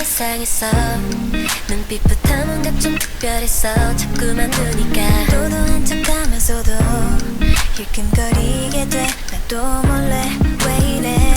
이상했어 눈빛부터 뭔가 좀 특별했어 자꾸만 보니까 도도한 척하면서도 힐끔거리게 돼. 나도 몰래 왜 이래?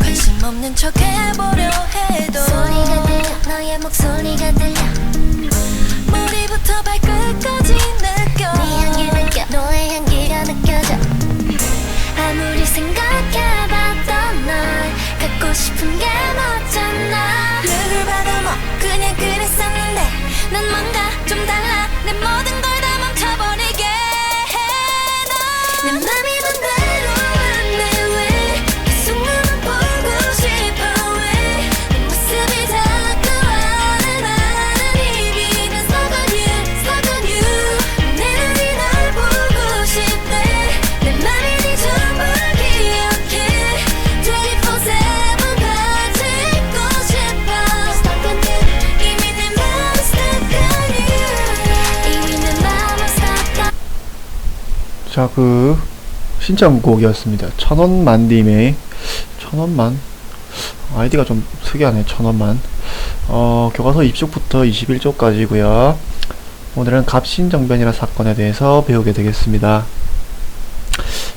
관심 없는 척 해보려 해도 소리가 들려 너의 목소리가 들려. 머리부터 발끝까지 느껴. 네 향기 느껴 너의 자, 그 신청곡이었습니다. 천원만님의 천원만 아이디가 좀 특이하네. 천원만. 어, 교과서 20쪽부터 21쪽까지고요. 오늘은 갑신정변이라는 사건에 대해서 배우게 되겠습니다.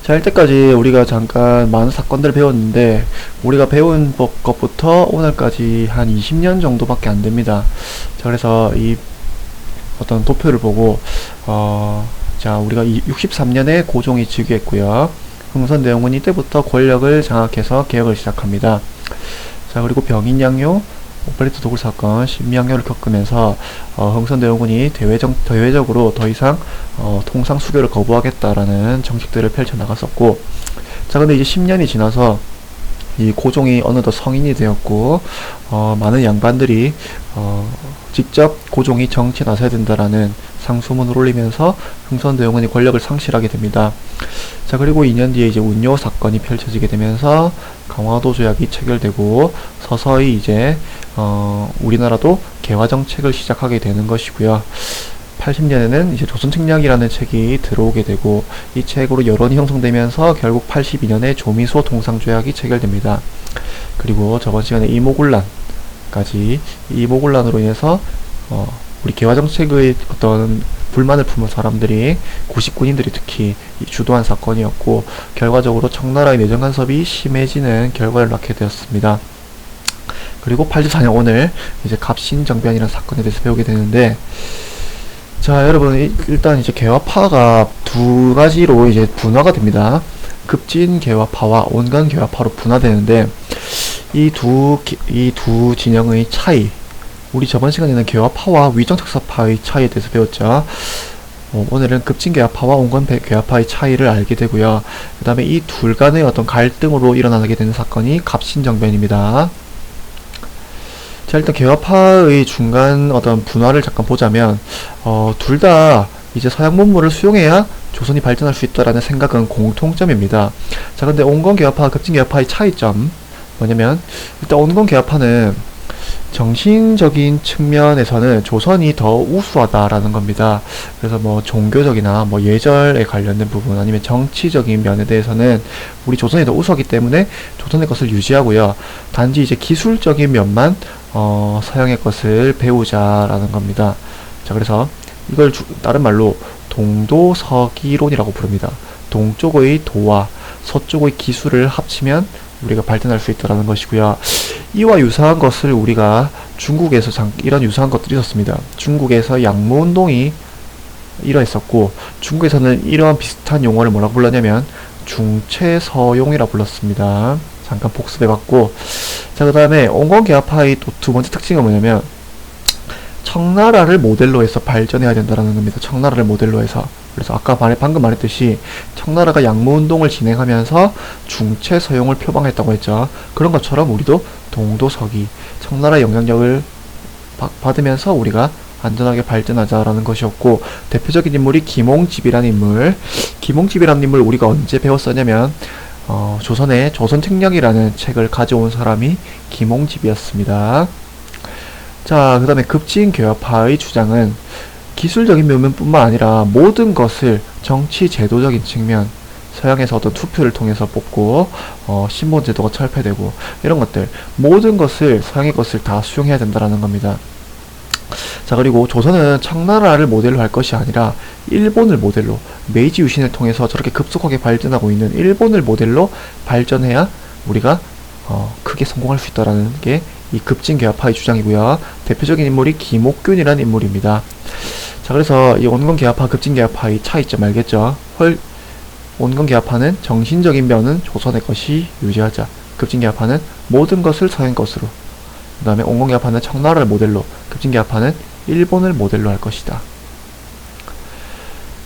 자, 이때까지 우리가 잠깐 많은 사건들을 배웠는데 우리가 배운 법- 것부터 오늘까지 한 20년 정도밖에 안 됩니다. 자, 그래서 이 어떤 도표를 보고 어, 자, 우리가 63년에 고종이 즉위했고요. 흥선 대원군 이때부터 권력을 장악해서 개혁을 시작합니다. 자, 그리고 병인양요, 오플레트 도굴 사건, 신미양요를 겪으면서 어, 흥선 대원군이 대외적, 대외적으로 더 이상 어, 통상 수교를 거부하겠다라는 정책들을 펼쳐 나갔었고, 자, 근데 이제 10년이 지나서 이 고종이 어느덧 성인이 되었고, 어, 많은 양반들이 어, 직접 고종이 정치 나서야 된다라는 상소문을 올리면서 흥선대원군이 권력을 상실하게 됩니다. 자 그리고 2년 뒤에 이제 운요 사건이 펼쳐지게 되면서 강화도 조약이 체결되고 서서히 이제 어, 우리나라도 개화 정책을 시작하게 되는 것이고요. 80년에는 이제 조선책략이라는 책이 들어오게 되고 이 책으로 여론이 형성되면서 결국 82년에 조미소 통상조약이 체결됩니다. 그리고 저번 시간에 이모군란까지 이모군란으로 인해서 어, 우리 개화 정책의 어떤 불만을 품은 사람들이 99인들이 특히 이 주도한 사건이었고 결과적으로 청나라의 내정 간섭이 심해지는 결과를 낳게 되었습니다. 그리고 84년 오늘 이제 갑신정변이라는 사건에 대해서 배우게 되는데 자 여러분 이- 일단 이제 개화파가 두 가지로 이제 분화가 됩니다. 급진 개화파와 온간 개화파로 분화되는데 이 두 이 두 진영의 차이 우리 저번 시간에는 개화파와 위정특사파의 차이에 대해서 배웠죠. 어, 오늘은 급진 개화파와 온건 개화파의 차이를 알게 되고요. 그 다음에 이 둘 간의 어떤 갈등으로 일어나게 되는 사건이 갑신정변입니다. 자, 일단 개화파의 중간 어떤 분화를 잠깐 보자면, 어, 둘 다 이제 서양 문물을 수용해야 조선이 발전할 수 있다라는 생각은 공통점입니다. 자, 근데 온건 개화파와 급진 개화파의 차이점, 뭐냐면, 일단 온건 개화파는 정신적인 측면에서는 조선이 더 우수하다라는 겁니다. 그래서 뭐 종교적이나 뭐 예절에 관련된 부분 아니면 정치적인 면에 대해서는 우리 조선이 더 우수하기 때문에 조선의 것을 유지하고요. 단지 이제 기술적인 면만 어, 서양의 것을 배우자라는 겁니다. 자, 그래서 이걸 주- 다른 말로 동도서기론이라고 부릅니다. 동쪽의 도와 서쪽의 기술을 합치면 우리가 발전할 수 있다는 것이고요. 이와 유사한 것을 우리가 중국에서 장, 이런 유사한 것들이 있었습니다. 중국에서 양모 운동이 일어났었고 중국에서는 이러한 비슷한 용어를 뭐라고 불렀냐면 중체서용이라 불렀습니다. 잠깐 복습해봤고 자 그 다음에 온건개화파의 또 두 번째 특징은 뭐냐면 청나라를 모델로 해서 발전해야 된다는 겁니다. 청나라를 모델로 해서 그래서 아까 말 방금 말했듯이 청나라가 양모운동을 진행하면서 중체 서용을 표방했다고 했죠. 그런 것처럼 우리도 동도서기 청나라 영향력을 받- 받으면서 우리가 안전하게 발전하자라는 것이었고 대표적인 인물이 김홍집이라는 인물. 김홍집이라는 인물 우리가 언제 배웠었냐면 어, 조선의 조선책략이라는 책을 가져온 사람이 김홍집이었습니다. 자, 그 다음에 급진개화파의 주장은 기술적인 면뿐만 아니라 모든 것을 정치 제도적인 측면, 서양에서 어떤 투표를 통해서 뽑고 어, 신분 제도가 철폐되고 이런 것들 모든 것을 서양의 것을 다 수용해야 된다라는 겁니다. 자 그리고 조선은 청나라를 모델로 할 것이 아니라 일본을 모델로 메이지 유신을 통해서 저렇게 급속하게 발전하고 있는 일본을 모델로 발전해야 우리가 어, 크게 성공할 수 있다라는 게 이 급진개화파의 주장이고요. 대표적인 인물이 김옥균이라는 인물입니다. 자 그래서 이 온건개화파 급진개화파의 차이점 알겠죠? 헐 온건개화파는 정신적인 면은 조선의 것이 유지하자 급진개화파는 모든 것을 서양 것으로 그 다음에 온건개화파는 청나라를 모델로 급진개화파는 일본을 모델로 할 것이다.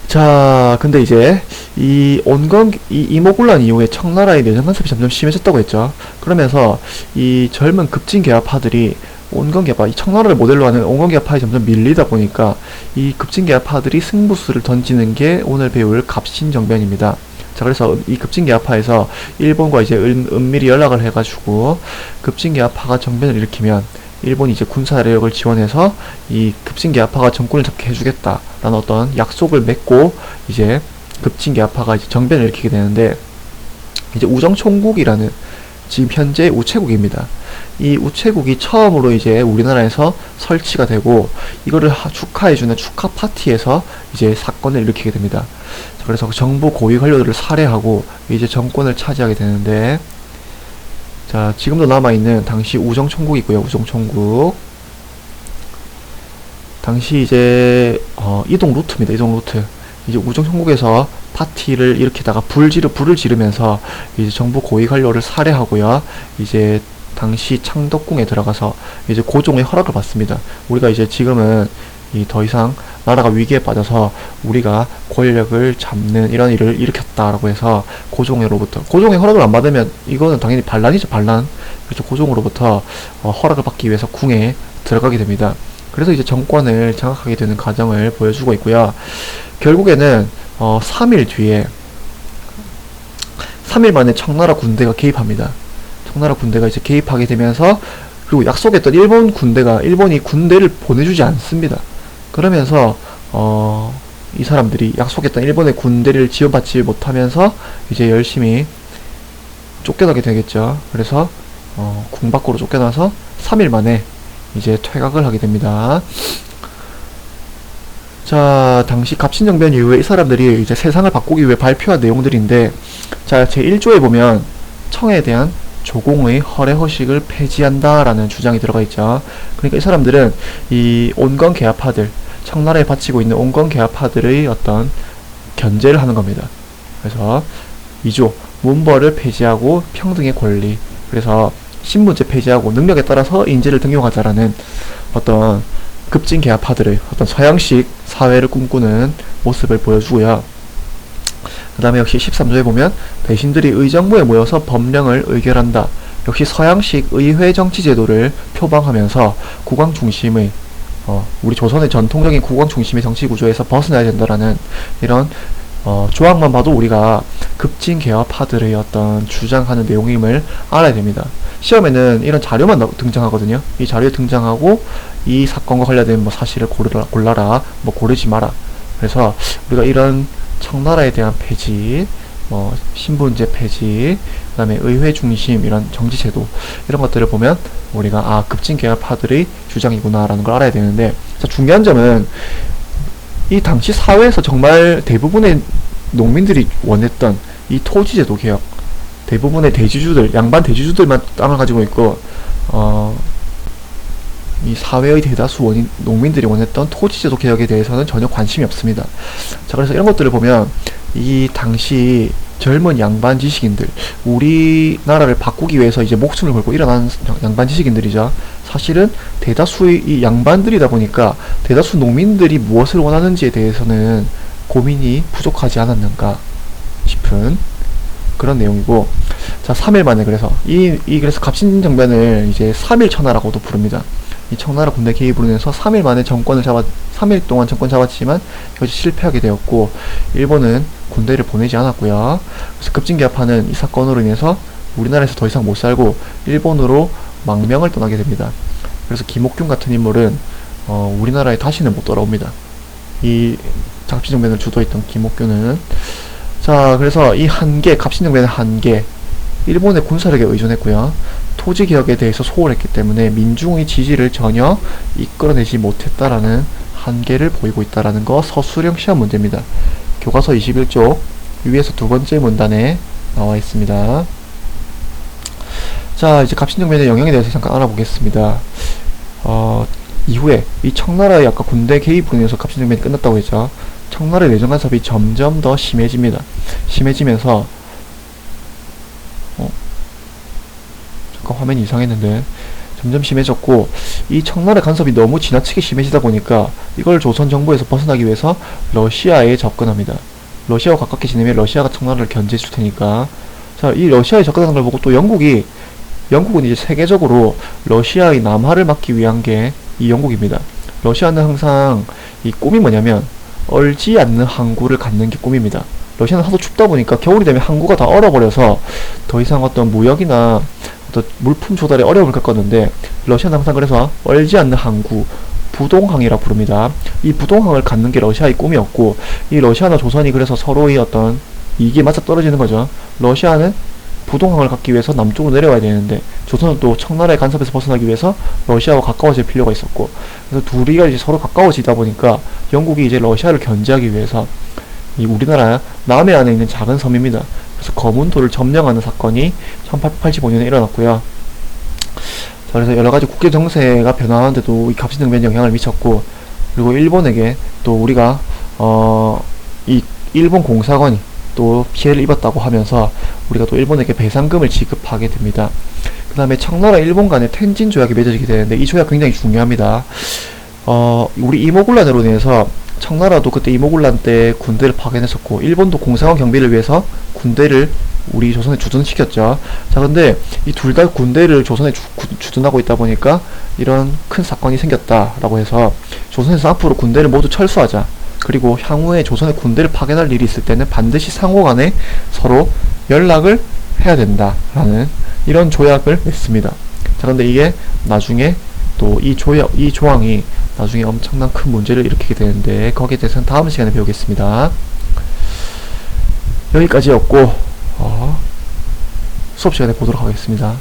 자, 근데 이제 이 온건 이 이모군란 이후에 청나라의 내정 간섭이 점점 심해졌다고 했죠. 그러면서 이 젊은 급진 개화파들이 온건 개파, 이 청나라를 모델로 하는 온건 개파에 점점 밀리다 보니까 이 급진 개파들이 승부수를 던지는 게 오늘 배울 갑신정변입니다. 자, 그래서 이 급진 개파에서 일본과 이제 은, 은밀히 연락을 해가지고 급진 개파가 정변을 일으키면 일본이 이제 군사력을 지원해서 이 급진계 아파가 정권을 잡게 해주겠다라는 어떤 약속을 맺고 이제 급진계 아파가 이제 정변을 일으키게 되는데 이제 우정총국이라는 지금 현재 우체국입니다. 이 우체국이 처음으로 이제 우리나라에서 설치가 되고 이거를 하- 축하해주는 축하 파티에서 이제 사건을 일으키게 됩니다. 자, 그래서 그 정부 고위 관료들을 살해하고 이제 정권을 차지하게 되는데 자, 지금도 남아있는 당시 우정총국이 있고요. 우정총국. 당시 이제, 어, 이동 루트입니다. 이동 루트. 이제 우정총국에서 파티를 일으키다가 불 지르, 불을 지르면서 이제 정부 고위 관료를 살해하고요. 이제 당시 창덕궁에 들어가서 이제 고종의 허락을 받습니다. 우리가 이제 지금은 이 더 이상 나라가 위기에 빠져서 우리가 권력을 잡는 이런 일을 일으켰다라고 해서 고종으로부터 고종의 허락을 안 받으면 이거는 당연히 반란이죠 반란. 그래서 고종으로부터 어, 허락을 받기 위해서 궁에 들어가게 됩니다. 그래서 이제 정권을 장악하게 되는 과정을 보여주고 있고요. 결국에는 어, 3일 뒤에 3일 만에 청나라 군대가 개입합니다. 청나라 군대가 이제 개입하게 되면서 그리고 약속했던 일본 군대가 일본이 군대를 보내주지 않습니다 그러면서 어, 이 사람들이 약속했던 일본의 군대를 지원받지 못하면서 이제 열심히 쫓겨나게 되겠죠. 그래서 어, 궁 밖으로 쫓겨나서 3일 만에 이제 퇴각을 하게 됩니다. 자, 당시 갑신정변 이후에 이 사람들이 이제 세상을 바꾸기 위해 발표한 내용들인데, 자, 제 1조에 보면 청에 대한 조공의 허례 허식을 폐지한다라는 주장이 들어가 있죠. 그러니까 이 사람들은 이 온건 개화파들, 청나라에 바치고 있는 온건 개화파들의 어떤 견제를 하는 겁니다. 그래서 2조 문벌을 폐지하고 평등의 권리. 그래서 신분제 폐지하고 능력에 따라서 인재를 등용하자라는 어떤 급진 개화파들의 어떤 서양식 사회를 꿈꾸는 모습을 보여주고요. 그 다음에 역시 13조에 보면 대신들이 의정부에 모여서 법령을 의결한다. 역시 서양식 의회 정치 제도를 표방하면서 국왕 중심의 어, 우리 조선의 전통적인 국왕 중심의 정치 구조에서 벗어나야 된다라는 이런 어, 조항만 봐도 우리가 급진 개화파들의 어떤 주장하는 내용임을 알아야 됩니다. 시험에는 이런 자료만 나- 등장하거든요. 이 자료에 등장하고 이 사건과 관련된 뭐 사실을 고르라, 골라라, 뭐 고르지 마라. 그래서 우리가 이런 청나라에 대한 폐지, 뭐 신분제 폐지, 그 다음에 의회 중심 이런 정치 제도 이런 것들을 보면 우리가 아 급진 개화파들의 주장이구나라는 걸 알아야 되는데 자, 중요한 점은 이 당시 사회에서 정말 대부분의 농민들이 원했던 이 토지제도 개혁 대부분의 대지주들 양반 대지주들만 땅을 가지고 있고 어, 이 사회의 대다수 원인 농민들이 원했던 토지제도 개혁에 대해서는 전혀 관심이 없습니다. 자 그래서 이런 것들을 보면 이 당시 젊은 양반 지식인들 우리나라를 바꾸기 위해서 이제 목숨을 걸고 일어난 양- 양반 지식인들이죠. 사실은 대다수의 이 양반들이다 보니까 대다수 농민들이 무엇을 원하는지에 대해서는 고민이 부족하지 않았는가 싶은 그런 내용이고 자 3일 만에 그래서 이, 이 그래서 갑신정변을 이제 3일 천하라고도 부릅니다. 이 청나라 군대 개입으로 인해서 3일 만에 정권을 잡았 3일 동안 정권 잡았지만 이것이 실패하게 되었고 일본은 군대를 보내지 않았고요. 그래서 급진개합하는 이 사건으로 인해서 우리나라에서 더 이상 못 살고 일본으로 망명을 떠나게 됩니다. 그래서 김옥균 같은 인물은 어, 우리나라에 다시는 못 돌아옵니다. 이 작지정변을 주도했던 김옥균은 자, 그래서 이 한계, 갑신정변의 한계, 일본의 군사력에 의존했고요. 토지 개혁에 대해서 소홀했기 때문에 민중의 지지를 전혀 이끌어내지 못했다라는 한계를 보이고 있다라는 거 서술형 시험 문제입니다. 교과서 21쪽 위에서 두 번째 문단에 나와 있습니다. 자, 이제 갑신정변의 영향에 대해서 잠깐 알아보겠습니다. 어, 이후에 이 청나라의 아까 군대 개입으로 인해서 갑신정변이 끝났다고 했죠. 청나라의 내정 간섭이 점점 더 심해집니다. 심해지면서 잠깐 화면이 이상했는데 점점 심해졌고 이 청나라 간섭이 너무 지나치게 심해지다 보니까 이걸 조선 정부에서 벗어나기 위해서 러시아에 접근합니다. 러시아와 가깝게 지내면 러시아가 청나라를 견제해 줄 테니까 자, 이 러시아에 접근하는 걸 보고 또 영국이 영국은 이제 세계적으로 러시아의 남하를 막기 위한 게 이 영국입니다. 러시아는 항상 이 꿈이 뭐냐면 얼지 않는 항구를 갖는 게 꿈입니다. 러시아는 하도 춥다 보니까 겨울이 되면 항구가 다 얼어버려서 더 이상 어떤 무역이나 어떤 물품 조달에 어려움을 겪었는데 러시아는 항상 그래서 얼지 않는 항구 부동항이라 부릅니다. 이 부동항을 갖는 게 러시아의 꿈이었고 이 러시아나 조선이 그래서 서로의 어떤 이게 맞아 떨어지는 거죠. 러시아는 부동항을 갖기 위해서 남쪽으로 내려와야 되는데 조선은 또 청나라의 간섭에서 벗어나기 위해서 러시아와 가까워질 필요가 있었고 그래서 둘이가 이제 서로 가까워지다 보니까 영국이 이제 러시아를 견제하기 위해서 이 우리나라 남해안에 있는 작은 섬입니다. 그래서 거문도를 점령하는 사건이 1885년에 일어났고요. 자, 그래서 여러 가지 국제 정세가 변화하는데도 이 갑신정변이 영향을 미쳤고 그리고 일본에게 또 우리가 어 이 일본 공사관이 또 피해를 입었다고 하면서 우리가 또 일본에게 배상금을 지급하게 됩니다. 그 다음에 청나라 일본 간의 텐진 조약이 맺어지게 되는데 이 조약 굉장히 중요합니다. 어, 우리 이모군란으로 인해서 청나라도 그때 이모군란 때 군대를 파견했었고 일본도 공사관 경비를 위해서 군대를 우리 조선에 주둔시켰죠. 자, 근데 이 둘 다 군대를 조선에 주, 구- 주둔하고 있다 보니까 이런 큰 사건이 생겼다라고 해서 조선에서 앞으로 군대를 모두 철수하자. 그리고 향후에 조선에 군대를 파견할 일이 있을 때는 반드시 상호 간에 서로 연락을 해야 된다라는 이런 조약을 맺습니다. 자, 근데 이게 나중에 또 이 조약, 이 조항이 나중에 엄청난 큰 문제를 일으키게 되는데 거기에 대해서는 다음 시간에 배우겠습니다. 여기까지였고 어, 수업 시간에 보도록 하겠습니다.